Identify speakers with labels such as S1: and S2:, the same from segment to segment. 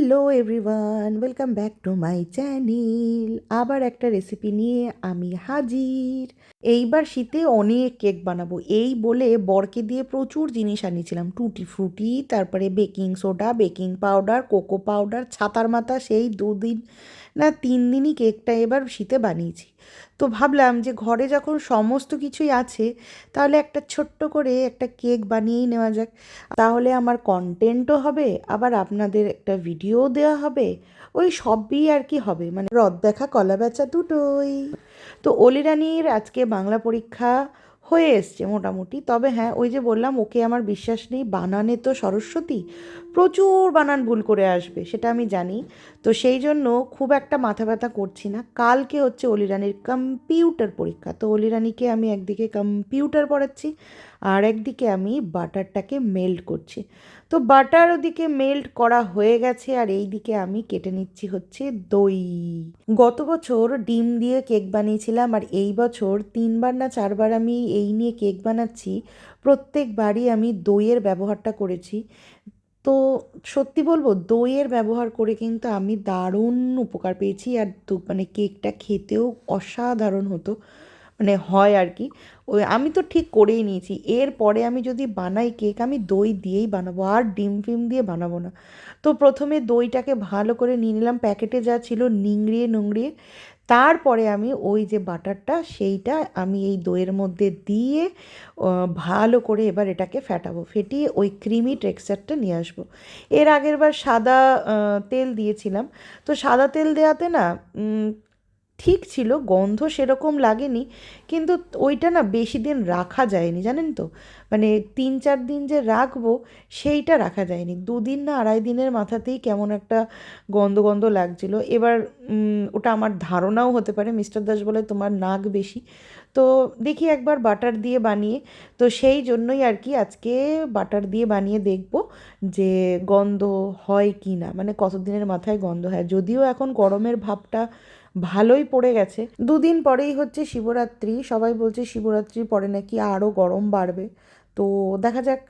S1: Hello everyone welcome back to my channel আবার একটা recipe নিয়ে আমি হাজির। এইবার শীতে অনেক কেক বানাবো। এই বলে বরকে দিয়ে প্রচুর জিনিস আনিয়েছিলাম। টুটি ফ্রুটি তারপরে baking soda baking powder cocoa powder ছাতার মাথা, সেই দুদিন না তিন দিনই কেকটা এবার শীতে বানিয়েছি। তো ভাবলাম যে ঘরে যখন সমস্ত কিছুই আছে, তাহলে একটা ছোট্ট করে একটা কেক বানিয়েই নেওয়া যাক। তাহলে আমার কন্টেন্টও হবে, আবার আপনাদের একটা ভিডিও দেওয়া হবে। ওই সবই আর কি হবে মানে রদ দেখা, কলা বেচা দুটোই। তো অলিরানির আজকে বাংলা পরীক্ষা হয়ে এসছে মোটামুটি। তবে হ্যাঁ ওই যে বললাম, ওকে আমার বিশ্বাস নেই। বানানে তো সরস্বতী, প্রচুর বানান ভুল করে আসবে, সেটা আমি জানি। তো সেই জন্য খুব একটা মাথা ব্যথা করছি না। কালকে হচ্ছে অলিরানির কম্পিউটার পরীক্ষা। তো অলিরানিকে আমি একদিকে কম্পিউটার পড়াচ্ছি, আর একদিকে আমি বাটারটাকে মেল্ট করছি। তো বাটার ওদিকে মেল্ট করা হয়ে গেছে আর এই দিকে আমি কেটে নিচ্ছি হচ্ছে দই। গত বছর ডিম দিয়ে কেক বানিয়েছিলাম আর এই বছর তিনবার না চারবার আমি এই নিয়ে কেক বানাচ্ছি। প্রত্যেকবারই আমি দইয়ের ব্যবহারটা করেছি। তো সত্যি বলব, দইয়ের ব্যবহার করে কিন্তু আমি দারুণ উপকার পেয়েছি আর মানে কেকটা খেতেও অসাধারণ হতো। মানে হয় আর কি। ওই আমি তো ঠিক করেই নিয়েছি। এরপরে আমি যদি বানাই কেক, আমি দই দিয়েই বানাবো, আর ডিম ফিম দিয়ে বানাবো না। তো প্রথমে দইটাকে ভালো করে নিয়ে নিলাম। প্যাকেটে যা ছিল নিংড়িয়ে নুংড়িয়ে। তারপরে আমি ওই যে বাটারটা, সেইটা আমি এই দইয়ের মধ্যে দিয়ে ভালো করে এবার এটাকে ফেটাবো। ফেটিয়ে ওই ক্রিমি টেক্সচারটা নিয়ে আসব। এর আগের বার সাদা তেল দিয়েছিলাম। তো সাদা তেল দেওয়াতে না ঠিক ছিল, গন্ধ সেরকম লাগেনি, কিন্তু ওইটা না বেশি দিন রাখা যায়নি, জানেন তো? মানে তিন চার দিন যে রাখব, সেইটা রাখা যায়নি। দুদিন না আড়াই দিনের মাথাতেই কেমন একটা গন্ধ গন্ধ লাগছিল। এবার ওটা আমার ধারণাও হতে পারে, মিস্টার দাস বলে তোমার নাক বেশি। তো দেখি একবার বাটার দিয়ে বানিয়ে, তো সেই জন্যই আর কি আজকে বাটার দিয়ে বানিয়ে দেখব যে গন্ধ হয় কি না মানে কতদিনের মাথায় গন্ধ হয়। যদিও এখন গরমের ভাবটা ভালোই পড়ে গেছে। দুদিন পরেই হচ্ছে শিবরাত্রি, সবাই বলছে শিবরাত্রির পরে নাকি আরও গরম বাড়বে। তো দেখা যাক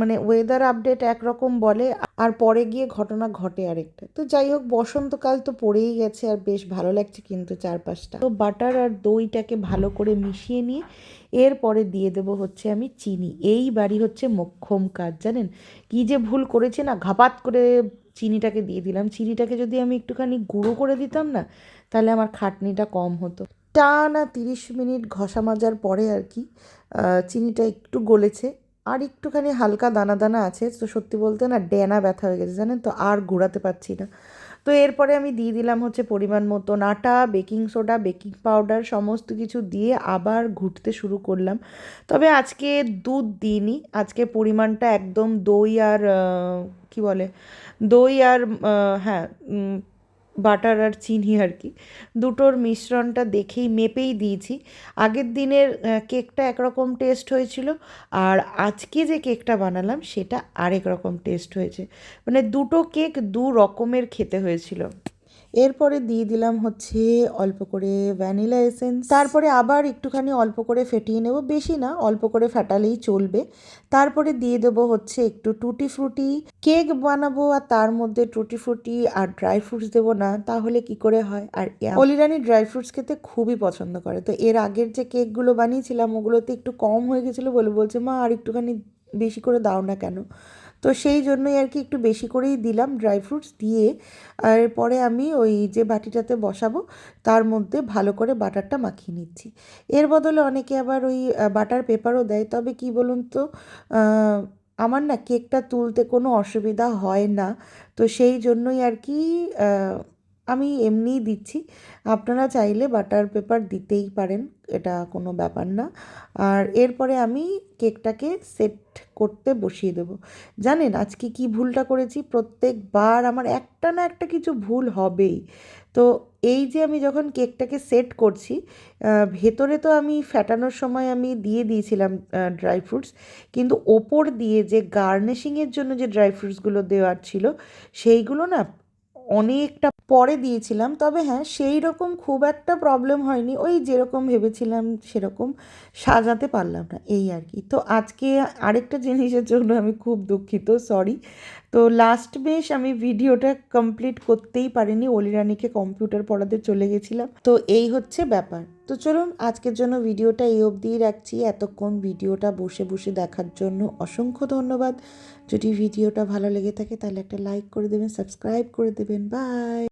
S1: মানে ওয়েদার আপডেট একরকম বলে, আর পরে গিয়ে ঘটনা ঘটে আরেকটা। তো যাই হোক, বসন্তকাল তো পড়েই গেছে আর বেশ ভালো লাগছে কিন্তু চারপাশটা। তো বাটার আর দইটাকে ভালো করে মিশিয়ে নিয়ে এরপরে দিয়ে দেবো হচ্ছে আমি চিনি। এই বাড়ি হচ্ছে মক্ষম কাজ, জানেন? কী যে ভুল করেছে না, ঘাপাত করে চিনিটাকে দিয়ে দিলাম। চিনিটাকে যদি আমি একটুখানি গুঁড়ো করে দিতাম না, তাহলে আমার খাটনিটা কম হতো। টানা তিরিশ মিনিট ঘষা মাজার পরে আর কি চিনিটা একটু গলেছে। আর একটুখানি হালকা দানা দানা আছে, তো সত্যি বলতে না ড্যানা ব্যথা হয়ে গেছে, জানেন তো? আর ঘোরাতে পারছি না। তো এরপরে আমি দিয়ে দিলাম হচ্ছে পরিমাণ মতো আটা, বেকিং সোডা, বেকিং পাউডার সমস্ত কিছু দিয়ে আবার ঘুরতে শুরু করলাম। তবে আজকে দুধ দিইনি, আজকে পরিমাণটা একদম দই আর কি বলে? দই আর হ্যাঁ বাটার আর চিনি আর কি। দুটোর মিশ্রণটা দেখেই মেপেই দিয়েছি। আগের দিনের কেকটা একরকম টেস্ট হয়েছিল আর আজকে যে কেকটা বানালাম সেটা আরেক রকম টেস্ট হয়েছে। মানে দুটো কেক দু রকমের খেতে হয়েছিল। এরপরে দিয়ে দিলাম হচ্ছে অল্প করে ভ্যানিলা এসেন্স। তারপরে আবার একটুখানি অল্প করে ফেটিয়ে নেব, বেশি না, অল্প করে ফাটালেই চলবে। তারপরে দিয়ে দেবো হচ্ছে একটু টুটি ফ্রুটি। কেক বানাবো আর তার মধ্যে টুটি ফ্রুটি আর ড্রাই ফ্রুটস দেবো না, তাহলে কি করে হয়? আর অলিরানি ড্রাই ফ্রুটস খেতে খুবই পছন্দ করে। তো এর আগের যে কেকগুলো বানিয়েছিলাম, ওগুলোতে একটু কম হয়ে গেছিল বলে বলছে, মা, আর একটুখানি বেশি করে দাও না কেন? তো সেই জন্যই আর কি একটু বেশি করেই দিলাম ড্রাই ফ্রুটস দিয়ে। আর পরে আমি ওই যে বাটিটাতে বসাবো, তার মধ্যে ভালো করে বাটারটা মাখিয়ে নিচ্ছি। এর বদলে অনেকে আবার ওই বাটার পেপারও দেয়। তবে কি বলুন তো আমার না কেকটা তুলতে কোনো অসুবিধা হয় না। তো সেই জন্যই আর কি আমি এমনিই দিচ্ছি। আপনারা চাইলে বাটার পেপার দিতেই পারেন, এটা কোনো ব্যাপার না। আর এরপরে আমি কেকটাকে সেট করতে বসিয়ে দেবো। জানেন, আজকে কি ভুলটা করেছি? প্রত্যেকবার আমার একটা না একটা কিছু ভুল হবেই। তো এই যে আমি যখন কেকটাকে সেট করছি ভেতরে তো আমি ফ্যাটানোর সময় আমি দিয়ে দিয়েছিলাম ড্রাই ফ্রুটস। কিন্তু ওপর দিয়ে যে গার্নিশিংয়ের জন্য যে ড্রাই ফ্রুটসগুলো দেওয়ার ছিল, সেইগুলো না অনেকটা পরে দিয়েছিলাম, তবে হ্যাঁ সেই রকম খুব একটা প্রবলেম হয়নি। ওই যেরকম ভেবেছিলাম সেরকম সাজাতে পারলাম না, এই আর কি। তো আজকে আরেকটা জিনিসের জন্য আমি খুব দুঃখিত সরি তো লাস্ট বেশ আমি ভিডিওটা কমপ্লিট করতেই পারিনি অলিরানিকে কম্পিউটার পড়াতে চলে গেছিলাম। তো এই হচ্ছে ব্যাপার। তো চলুন, আজকের জন্য ভিডিওটা এই অবধিই রাখছি। এতক্ষণ ভিডিওটা বসে বসে দেখার জন্য অসংখ্য ধন্যবাদ। যদি ভিডিওটা ভালো লেগে থাকে, তাহলে একটা লাইক করে দেবেন সাবস্ক্রাইব করে দেবেন। বাই